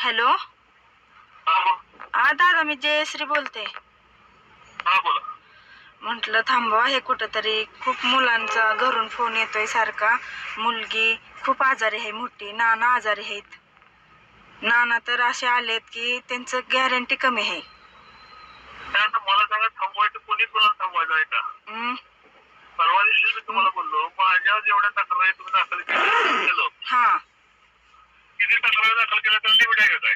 Hello? हा दादा मी जयश्री बोलते. बोला. म्हटलं थांबवा हे कुठंतरी खूप मुलांचा घरून फोन येतोय सारखा. मुलगी खूप आजारी आहे मोठी. नाना आजारी आहेत. नाना तर असे आलेत की त्यांचं गॅरंटी कमी आहे? परवा दिवशी मी तुम्हाला बोललो माझ्या जेवढ्या तक्रारी तुम्ही दाखल केलं. हा. किती तक्रारी दाखल केल्या तर लिमिट आहे का काय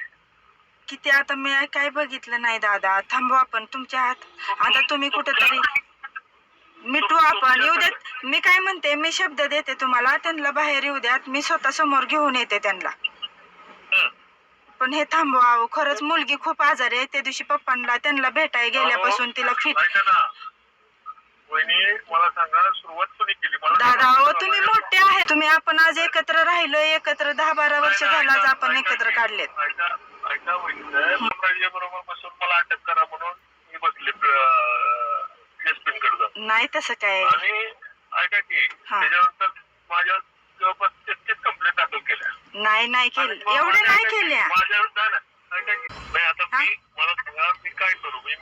किती आता मी काय बघितलं नाही दादा. थांबवा आपण तुमच्या हात. आता तुम्ही कुठंतरी मिटू आपण. येऊ देत. मी काय म्हणते मी शब्द देते तुम्हाला. त्यांना बाहेर येऊ द्यात मी स्वतः समोर घेऊन येते त्यांना. पण हे थांबवा अहो. खरंच मुलगी खूप आजारी आहे. त्या दिवशी पप्पांना त्यांना भेटाय गेल्यापासून तिला फिट ऐका ना. वहिनी मला सांगा सुरुवात कोणी केली? मला दादा. अहो तुम्ही मोठे आहे. तुम्ही आपण आज एकत्र राहिलो एकत्र दहा बारा वर्ष झालं आज आपण एकत्र काढलेत. बरोबर बसून मला अटक करा म्हणून मी बसले नाही तसं काय. आणि ऐका की हा. त्याच्यानंतर माझ्या जवळपास तेहतीस कंप्लेंट दाखल केल्या. नाही नाही केलं. आणि मग एवढे नाही ऐका की- केल्या. माझ्या नाही, नाही, ऐका की- नाही आता हा? मी मला सांगा मी काय करू? मी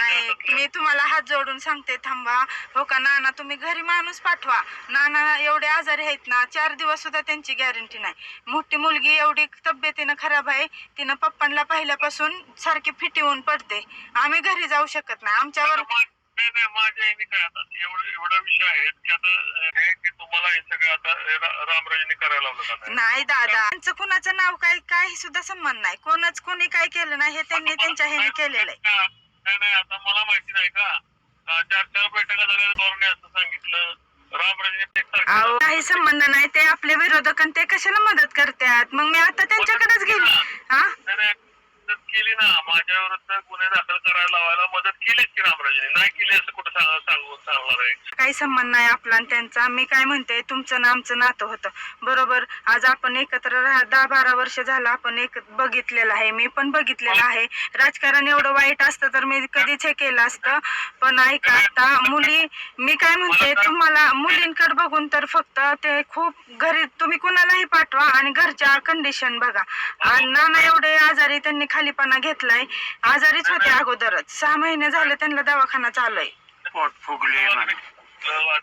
नाही मी तुम्हाला हात जोडून सांगते थांबा. हो का नाना तुम्ही घरी माणूस पाठवा. नाना एवढे आजारी आहेत ना चार दिवस सुद्धा त्यांची गॅरंटी नाही. मोठी मुलगी एवढी तब्येतीनं खराब आहे तिनं पप्पांना पाहिल्यापासून सारखी फिटिवून पडते. आम्ही घरी जाऊ शकत नाही. आमच्यावर एवढा विषय आहे की आता तुम्हाला हे सगळं आता रामराजेने करायला लावलं नाही? दादा. त्यांचं कुणाचं नाव काय काही सुद्धा संबंध नाही. कोणच कोणी काय केलं नाही हे त्यांनी त्यांच्या ह्याने केलेलं आहे. नाही नाही आता मला माहिती नाही का? चार चार बैठका झाल्या धोरणे असं सांगितलं. काही संबंध नाही ते आपले विरोधक आणि ते कशाला मदत करतात? मग मी आता त्यांच्याकडेच गेली हा? केली ना. माझ्या विरुद्ध गुन्हे दाखल करायला लावायला मदत केलीच की रामराजेने. नाही केली असं आहे काही संबंध नाही आपला आणि त्यांचा? मी काय म्हणते तुमचं ना आमचं नातं होतं. बरोबर? आज आपण एकत्र राहा दहा बारा वर्ष झालं आपण एक बघितलेलं आहे. मी पण बघितलेलं आहे. राजकारण एवढं वाईट असतं तर मी कधीच हे केलं असतं. पण ऐका आता मुली मी काय म्हणते तुम्हाला मुलींकडे बघून तर फक्त ते खूप घरी तुम्ही कुणालाही पाठवा आणि घरच्या कंडिशन बघा. आणि नाना एवढे आजारी त्यांनी खालीपणा घेतलाय. आजारीच होते अगोदरच. सहा महिने झाले त्यांना दवाखाना चालू आहे पोट फुगले.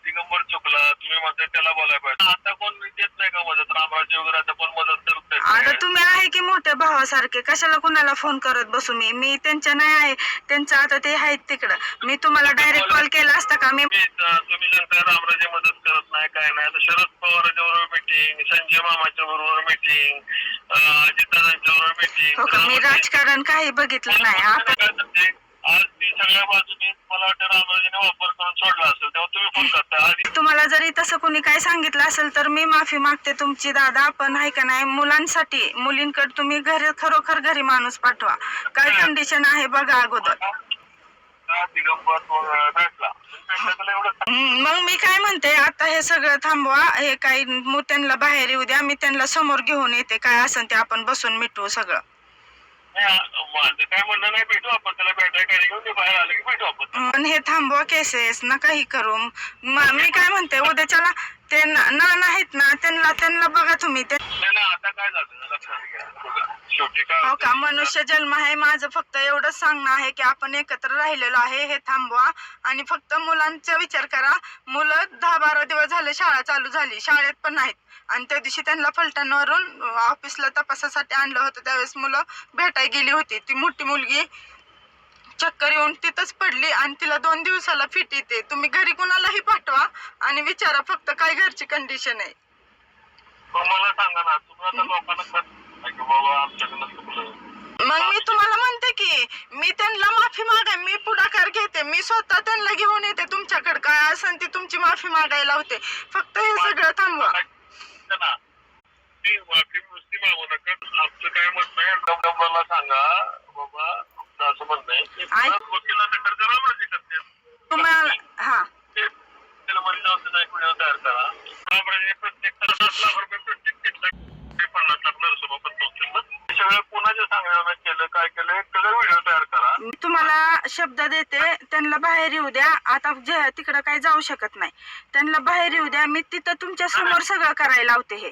दिगंबर चुकला तुम्ही म्हणताय त्याला बोलायला पाहिजे. आता कोण देत नाही का मदत? रामराजे वगैरे आता कोण मदत करत आता नाही? तुम्ही आहे की मोठ्या भावासारखे? कशाला कुणाला फोन करत बसू मी? मी त्यांच्या नाही आहे. त्यांचं आता ते आहेत तिकडं. मी तुम्हाला डायरेक्ट कॉल केला असता का? मी अं, तुम्ही सांगताय रामराजे मदत करत नाही काय नाही. आता शरद पवारांच्या बरोबर मिटिंग संजय मामाच्या बरोबर मिटिंग अजितदादांच्या बरोबर हो का? मी मिटिंग राजकारण काही बघितलं नाही. आपण आज ती सगळ्या बाजूने मला वाटतं रामराजेने वापर करून सोडला असेल तेव्हा तुम्ही फोन करता. आधी तुम्हाला जरी तसं कोणी काय सांगितलं असेल तर मी माफी मागते तुमची दादा पण आहे का नाही मुलांसाठी मुलींकडे तुम्ही घरी खरोखर घरी माणूस पाठवा. काय कंडिशन आहे बघा अगोदर. का दिगंबर अं, भेटला भेटला एवढं हम्म, मग मी काय म्हणते आता हे सगळं थांबवा हे काही मग त्यांना बाहेर येऊ द्या मी त्यांना समोर घेऊन येते काय असेल ते आपण बसून मिटवू सगळं. माझं काय म्हणणं नाही भेटू आपण. त्याला भेटायला काही घेऊन ते बाहेर आले की भेटू आपण. हे थांबवा केसेस नकाही करू. म- मी काय म्हणते उद्याच्याला ते ना ना- आहेत ना त्यांना त्यांना बघा तुम्ही. ते नाही नाही आता काय झालं? लक्षात घ्या. शेवटी काय हो होतं, का मनुष्य जन्म आहे? माझं फक्त एवढंच सांगणं आहे की आपण एकत्र राहिलेलो आहे हे थांबवा. आणि फक्त मुलांचा विचार करा. मुलं दहा बारा दिवस झाले शाळा चालू झाली. शाळेत पण नाहीत. आणि त्या दिवशी त्यांना फलटणवरून ऑफिसला तपासासाठी आणलं होतं. त्यावेळेस मुलं भेटाय गेली होती. ती मोठी मुलगी चक्कर येऊन तिथंच पडली आणि तिला दोन दिवसाला फिट येते. तुम्ही घरी कुणालाही पाठवा आणि विचारा फक्त काय घरची कंडिशन आहे. मग मला सांगा ना तुम्ही आता लोकांना बाबा आमच्याकडनं चुकलं मग मी तुम्हाला म्हणते की मी त्यांना माफी मागाय मी पुढाकार घेते. मी स्वतः त्यांना घेऊन येते. तुमच्याकडे काय असेल ती तुमची माफी मागायला होते. फक्त हे सगळं थांबवा. ना ती माफी नुसती मागू नका आमचं काय म्हणणं आहे डबडबाला सांगा बाबा आमचं असं म्हणत आहे की वकिलांना कर्ज रामराजे करते तुम्हाला हा ते त्याला मध्ये जाऊन त्याचा एक व्हिडिओ तयार करा रामराजे प्रत्येक तास सात लाख रुपये प्रत्येक घेतला ते पन्नास लाख नरसोबत नव्हते ना हे सगळं कोणाच्या सांगण्यानं केलं काय केलं एक त्याचा व्हिडिओ तयार करा मी तुम्हाला शब्द देते त्यांना बाहेर येऊ द्या आता जे तिकडं काही जाऊ शकत नाही. त्यांना बाहेर येऊ द्या मी तिथं तुमच्यासमोर सगळं करायला लावते हे.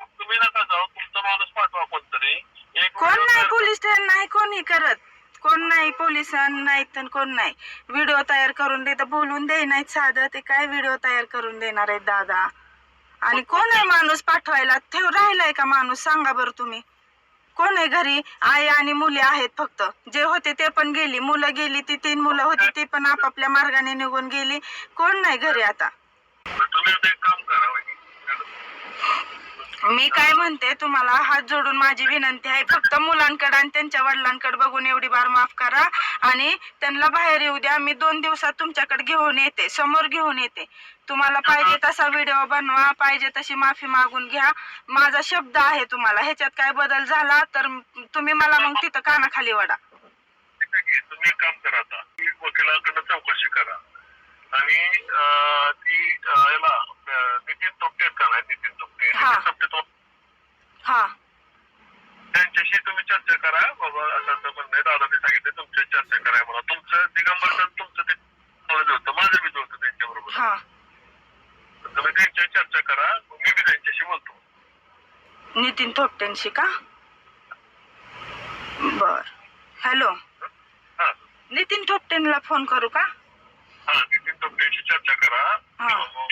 तुम्ही नका जाऊ तुमचा माणूस पाठवा कोणतरी. एक कोण video कोणी करत. कोण नाही पोलिसांना नाहीत तर कोण नाही. व्हिडिओ तयार करून देत बोलून दे नाहीत साधं ते काय व्हिडिओ तयार करून देणार आहेत दादा? आणि कोण आहे माणूस पाठवायला? ठेव राहिलाय का माणूस? सांगा बरं तुम्ही. कोण आहे घरी? आई आणि मुले आहेत फक्त. जे होते ते पण गेली. मुलं गेली ती तीन मुलं होती ती पण आपापल्या मार्गाने निघून गेली. कोण नाही घरी आता? तुम्ही आता एक काम करा वहिनी. मी काय म्हणते तुम्हाला हात जोडून माझी विनंती आहे. फक्त मुलांकडे आणि त्यांच्या वडिलांकडे बघून एवढी बार माफ करा आणि त्यांना बाहेर येऊ द्या. मी दोन दिवसात तुमच्याकडे घेऊन येते समोर घेऊन येते. तुम्हाला पाहिजे तसा व्हिडिओ बनवा पाहिजे तशी माफी मागून घ्या. माझा शब्द आहे तुम्हाला ह्याच्यात काय बदल झाला तर तुम्ही मला मग तिथं कानाखाली वडा. तुम्ही काम करा आता तुम्ही वकिलाकडनं चौकशी करा आणि अं, ती अं, याला अं, नितीन तोपटे आहेत का नाही नितीन तोपटे हा. नितीन तोपटे तो- हा त्यांच्याशी तुम्ही चर्चा करा बाबा असं असं म्हणणं आहे दादाने सांगितलं तुमची चर्चा करा मला तुमचं दिगंबर तुमचं ते नॉलेज होतं माझं बी होतं त्यांच्याबरोबर हा. तुम्ही त्यांच्याशी चर्चा करा. मी बी त्यांच्याशी बोलतो. नितीन थोपटेंशी का? बर. हॅलो. हा. नितीन थोपटेंना फोन करू का? हा नितीन तोपटेशी चर्चा करा. हा.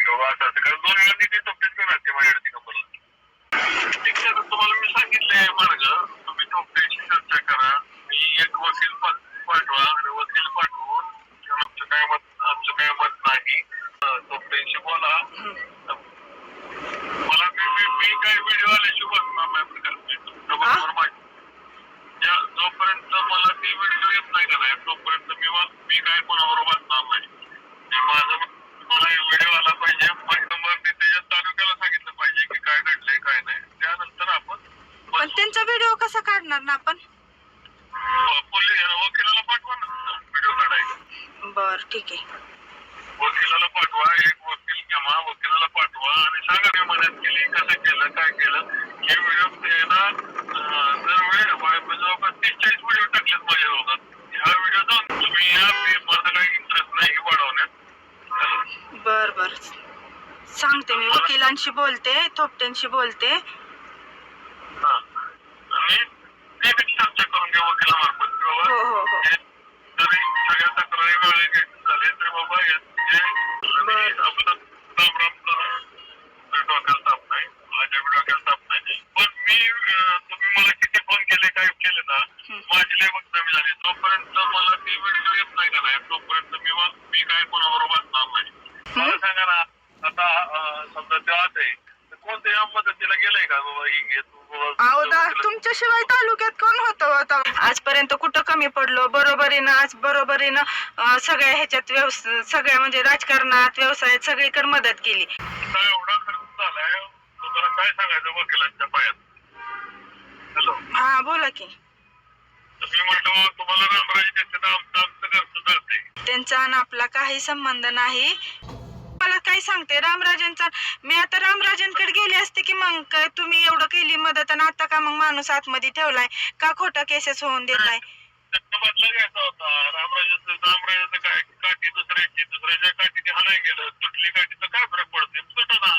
किंवा असं असं कारण दोन वेळा नितीन तोपटेच घेणार ते माझ्याकडे दिगंबरला ठीक आहे तर तुम्हाला मी सांगितलंय मार्ग. तुम्ही तोपटेशी चर्चा करा. मी एक वकील पाठवा आणि वकील पाठवून आमचं काय मत ठीक आहे. वकिलाला पाठवा एक वकील किंवा वकिलाला पाठवा आणि सांगा मी मदत केली कसं केलं काय केलं. हे व्हिडिओ त्याला जवळपास तीस चाळीस व्हिडिओ टाकलेत माझ्या ह्या व्हिडिओ जाऊन तुम्ही या माझं काही इंटरेस्ट नाही हे वाढवण्यात बर बर. सांगते मी वकिलांशी बोलते थोपटेंशी बोलते. हा. आणि ते बी चर्चा करून घ्या वकिलामार्फत हो हो हो. हे सगळ्या तक्रारी वेळेत तरी बाबा. आपलं डोक्याला ताप नाही. माझ्या डोक्याला ताप नाही. पण मी अं, तुम्ही मला किती फोन केले काय केले ना. माझी लय बदनामी झाली. जोपर्यंत मला ती व्हिडिओ येत नाही का नाही तोपर्यंत मी मी काय कोणाबरोबर बसणार नाही. मला सांगा ना आता समजा ते आत आहे तर कोणत्या मदतीला गेलंय का बाबा? ही घे तू बाबा अहो दा वकिला- तुमच्याशिवाय तालुक्यात कोण होतं होतं आजपर्यंत कुठं कमी पडलो? बरोबरीनं आज बरोबरीनं सगळ्या ह्याच्यात व्यवस सगळ्या म्हणजे राजकारणात व्यवसायात सगळीकडे मदत केली. आता एवढा खर्च झालाय? तुम्हाला काय सांगायचं वकिलांच्या पायात? हॅलो. हा बोला की. त्यांचा आणि आपला काही संबंध नाही. मला काय सांगते? रामराजांचा मी आता रामराजांकडे गेले असते की मग काय तुम्ही एवढं केली मदत आणि आता का मग माणूस आतमध्ये ठेवलाय? का खोटा केसेस होऊन देताय? त्याचा बदला घ्यायचा होता. रामराजाचं रामराजाचं काय? काठी दुसऱ्याची दुसऱ्याच्या काठीने हाणाय गेलं तुटली काठी काय फरक पडते तुटं ना.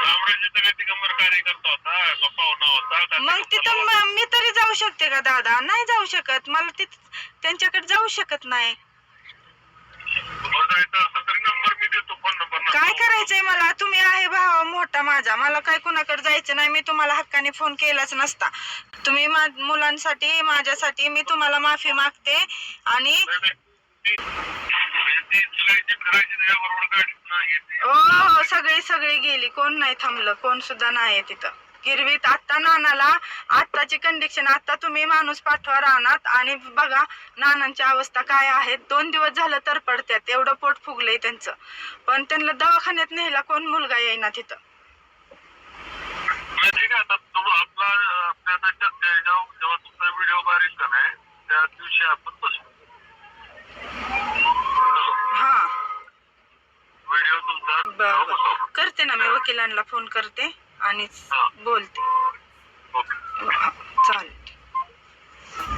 रामराजाचं काय दिगंबर कार्यकर्ता होता पाहुणा मग ते तिथं मी तरी जाऊ शकते का दादा? नाही जाऊ शकत. मला तिथ त्यांच्याकडे जाऊ शकत नाही तुम्हाला जायचं असं तरी नंबर मी देतो फोन नंबर काय करायचंय मला तुम्ही आहे भावा मोठा माझा मला काय कुणाकडे जायचं नाही. मी तुम्हाला हक्काने फोन केलाच नसता. तुम्ही मा- मुलांसाठी माझ्यासाठी मी तुम्हाला माफी मागते आणि सगळी हो हो सगळी सगळी गेली. कोण नाही थांबलं. कोण सुद्धा नाही तिथं. गिरवीत आत्ता नानाला आत्ताची कंडिशन आता तुम्ही माणूस पाठवा राहणार आणि बघा नानांची अवस्था काय आहे. दोन दिवस झालं तर पडत्यात. एवढं पोट फुगलंय त्यांचं. पण त्यांना दवाखान्यात नेला कोण मुलगा येईना तिथं. ठीक आहे आता तुम्ही आपला आपल्या आहे, जेव्हा जेव्हा तुमचा व्हिडिओ बारीक का नाही त्या दिवशी आपण बसू. हा. व्हिडिओ तुमचा बर बसू. करते ना मी वकिलांना फोन करते आणि बोलते. हा.